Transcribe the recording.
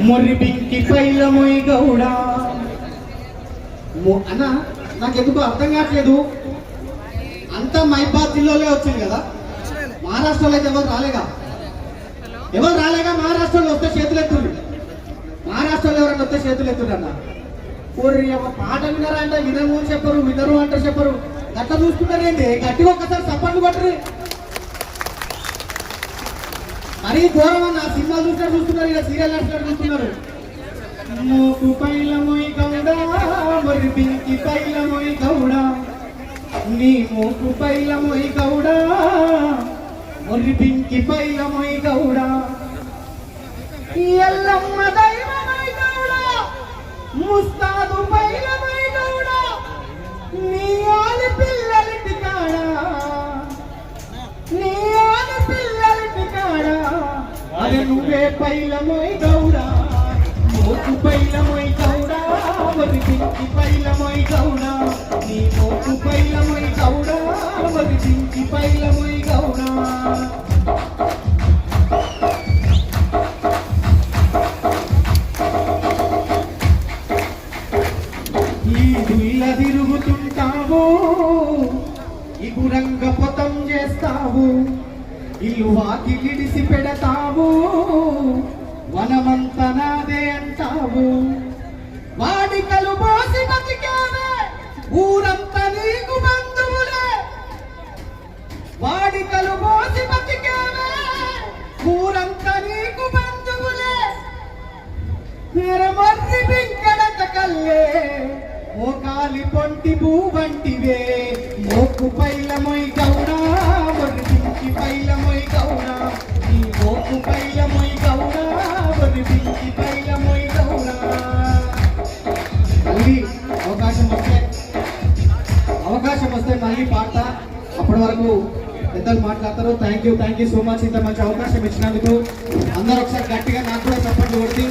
మొర్రి బిక్కి పైలమొయ్ గౌడ. మొ- అన్న నాకెందుకు అర్థం కావట్లేదు. అంతా మైబాద్ జిల్లాలో వచ్చింది కదా. మహారాష్ట్రలో అయితే ఎవరు రాలేగా? ఎవరు రాలేగా? మహారాష్ట్రలో వస్తే చేతులు ఎత్తుండ్రు మహారాష్ట్రలో ఎవరైనా వస్తే చేతులు ఎత్తుండ్రు అన్న. ఊరి పాట వినరా అంటే వినరు అని చెప్పరు వినరు అంటే చెప్పరు. గట్ట చూసుకుంటారేంటి గట్టిగా ఒక్కసారి సప్పట్లు కొట్టరు. అరే ఘోరం అన్న సినిమా చూసినట్టు చూస్తున్నారు ఇక సీరియల్ నచ్చినట్టు చూస్తున్నారు. మోకు పైల మొయ్ గౌడ మరి పింకి పైల మొయ్ గౌడ. నీ మోకు పైల మొయ్ గౌడ మరి పింకి పైల మొయ్ గౌడ ఎల్లమ్మ దైవమై గౌడ ముస్తాదు పైల మొయ్ గౌడ. నీ ఆలి పిల్లలిటి కాడా? నీ ఆలి పిల్ల అరే నువ్వే పైలమై గౌడా మోకు పైల గౌడా వదిలించి పైలమై గౌడా నీ మోకు పైల గౌడా వదిలించి పైలమై గౌడా. పైల మొయ్ ఈ దుల్ల తిరుగుతుంటావు ఇగురంగ పొతం చేస్తావు ఇల్లు వాకిలిడిసి పెడతావు. వనమంత నాదే అంటావు. వాడికలు పోసి బతికావే. ఊరంతా నీకు బంధువులే. వాడికలు పోసి బతికావే. ఊరంతా నీకు బంధువులే. నెరమర్రి పింకడత కల్లే మోకాలి పొంటి భూవంటివే మోకు పైల మొయ్ అవకాశం పాడతా అప్పటి వరకు పెద్దలు మాట్లాడతారు. Thank you thank you so much ఇంత మంచి అవకాశం ఇచ్చినందుకు అందరూ ఒకసారి గట్టిగా నాకు కూడా సపోర్ట్ కొట్టి